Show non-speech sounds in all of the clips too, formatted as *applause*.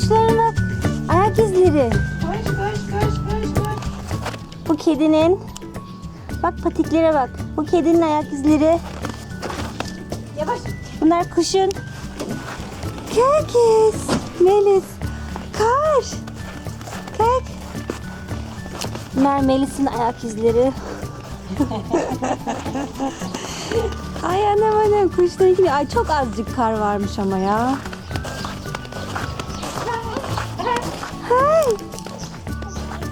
kuşlara bak. Ayak izleri. Koş koş koş koş koş. Bu kedinin. Bak patiklere bak. Bu kedinin ayak izleri. Yavaş. Bunlar kuşun. Kakis. Melis. Kar. Kalk. Bunlar Melis'in ayak izleri. *laughs* Ay anam anam kuşların gibi. Ay çok azıcık kar varmış ama ya.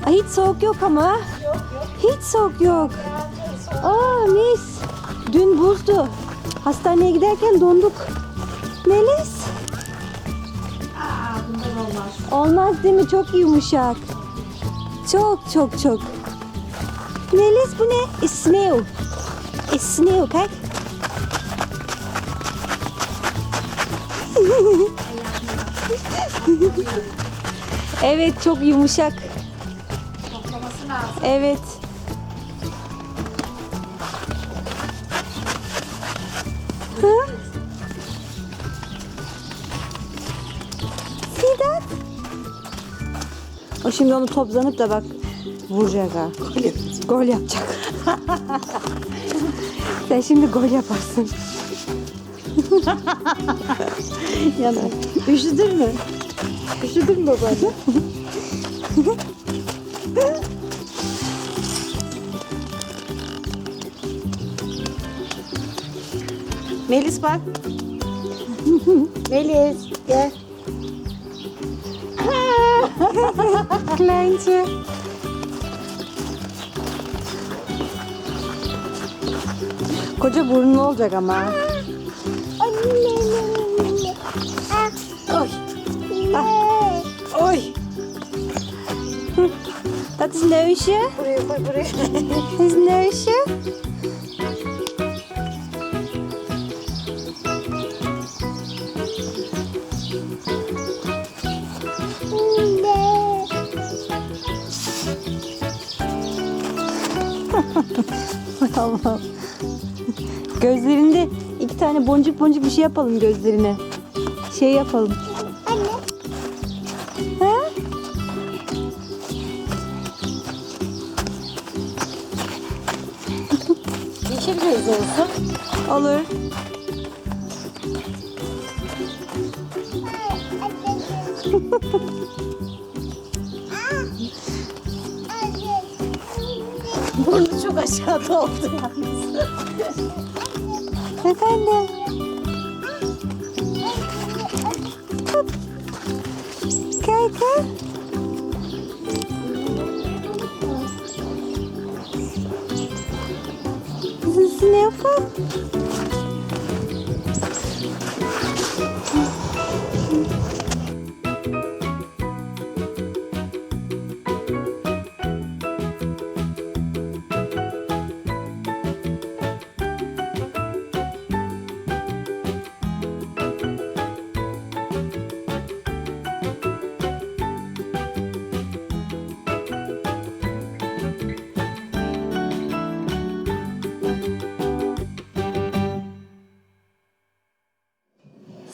Ay hiç soğuk yok ama. Yok yok. Hiç soğuk yok. Aa mis. Dün buzdu. Hastaneye giderken donduk. Melis. Olmaz. Değil mi? Çok yumuşak. Çok çok çok. Melis bu ne? İsmail. İsmail kalk. evet çok yumuşak. Evet. Ha? Sedat. O şimdi onu toplanıp da bak vuracak ha. Gol yapacak. *laughs* Sen şimdi gol yaparsın. *laughs* Yana. Üşüdün mü? Üşüdün mü babacığım? *laughs* Melis bak. *laughs* Melis gel. Kleintje. Koca burnun olacak ama. Oy. Oy. Dat is neusje. Buraya koy buraya. İs neusje. Allah'ım. Gözlerinde iki tane boncuk boncuk bir şey yapalım gözlerine. Şey yapalım. Ha? Yeşil göz olsun. Olur. *laughs* Burnu çok aşağıda oldu yalnız. Efendim. Gel gel. Hızlı yapalım.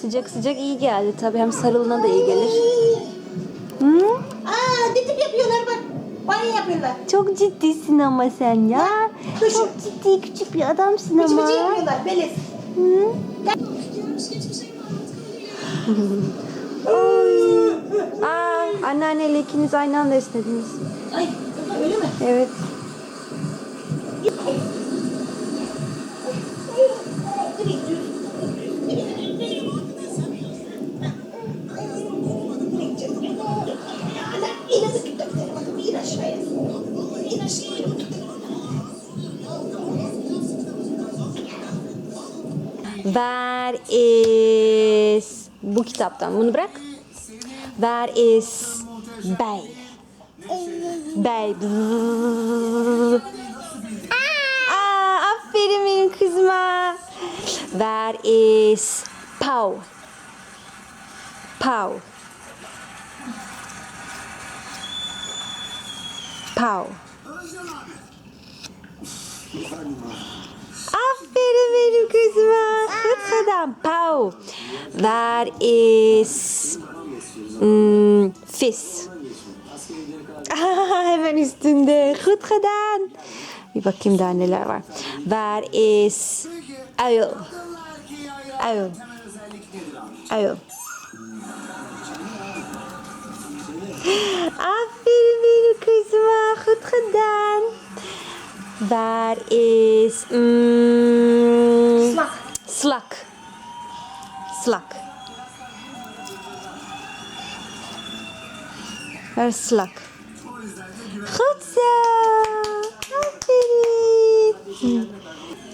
Sıcak sıcak iyi geldi tabii hem sarılına da iyi gelir. Hı? Aa didip yapıyorlar bak. Banyo yapıyorlar. Çok ciddisin ama sen ya. Dur şu- Çok ciddi küçük bir adamsın Bıcı ama. bıcı yapıyorlar Melis. Hı? Aa, anneanneyle ikiniz aynı anda istediniz. Ay öyle mi? Evet. İn Where is bu kitaptan bunu bırak. Where is Bey? Bey. Aa, aferin benim kızıma. Where is Pau? Pau. Pau. Aferin benim kızıma. Kıt adam. Pau. Where is Hmm, fis. Aa, hemen üstünde. Goed gedaan. Bir bakayım daha neler var. Waar is uil? Uil. Uil. Aferin benim kızıma. Goed gedaan. Waar is... mm, Slak. Slak. Slak. Waar is? Goed zo. Aferin.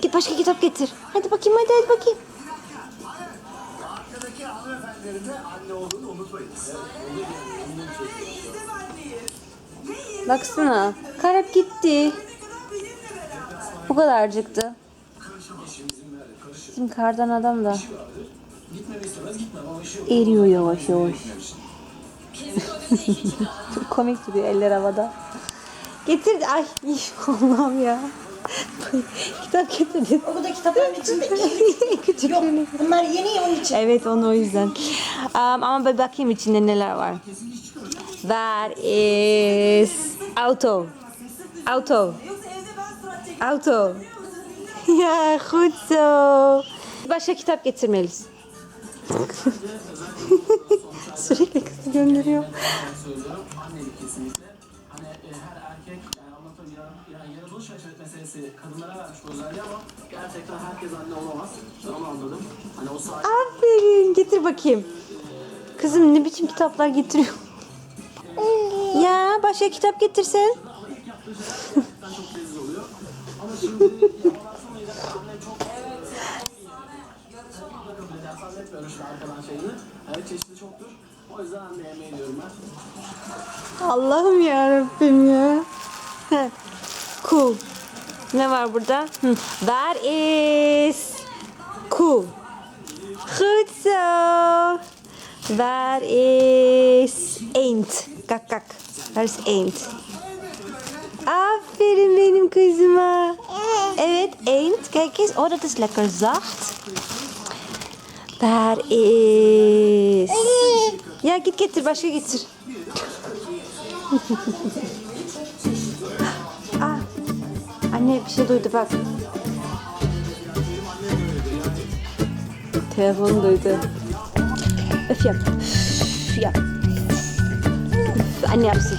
Git başka kitap getir. Hadi bakayım hadi hadi bakayım. Baksana. Karap gitti. Bu kadarcıktı. Bizim kardan adam da eriyor yavaş yavaş. Çok komik duruyor eller havada. Getir. Ay Allah'ım ya. Kitap getirdim. O da kitapların içinde. *laughs* Küçük Yok bunlar yeni onun için. Evet onu o yüzden. Um, ama bir bakayım içinde neler var. There is auto. Auto. Auto. *laughs* ya zo. Başka kitap getirmeliyiz. *laughs* Sürekli kızı gönderiyor. Aferin. Getir bakayım. Kızım ne biçim kitaplar getiriyor? *laughs* ya başka kitap getirsen. Ama şimdi yavrulaşmayınca anne çok da kabul eder. Zannetmiyorum şu arkadan şeyini. Evet çeşitli çoktur. O yüzden anne yemeği diyorum ben. Allah'ım ya cool. Ne var burada? There is cool. Goed zo. There is eend. Kak kak. There is eend. Aferin benim kızıma. Evet eend. Kijk eens. Oh dat is lekker zacht. There is. Ya git getir başka getir. *laughs* ah. Anne bir şey duydu bak. Telefonu duydu. Öf yap. Üf yap. Anne yapsın.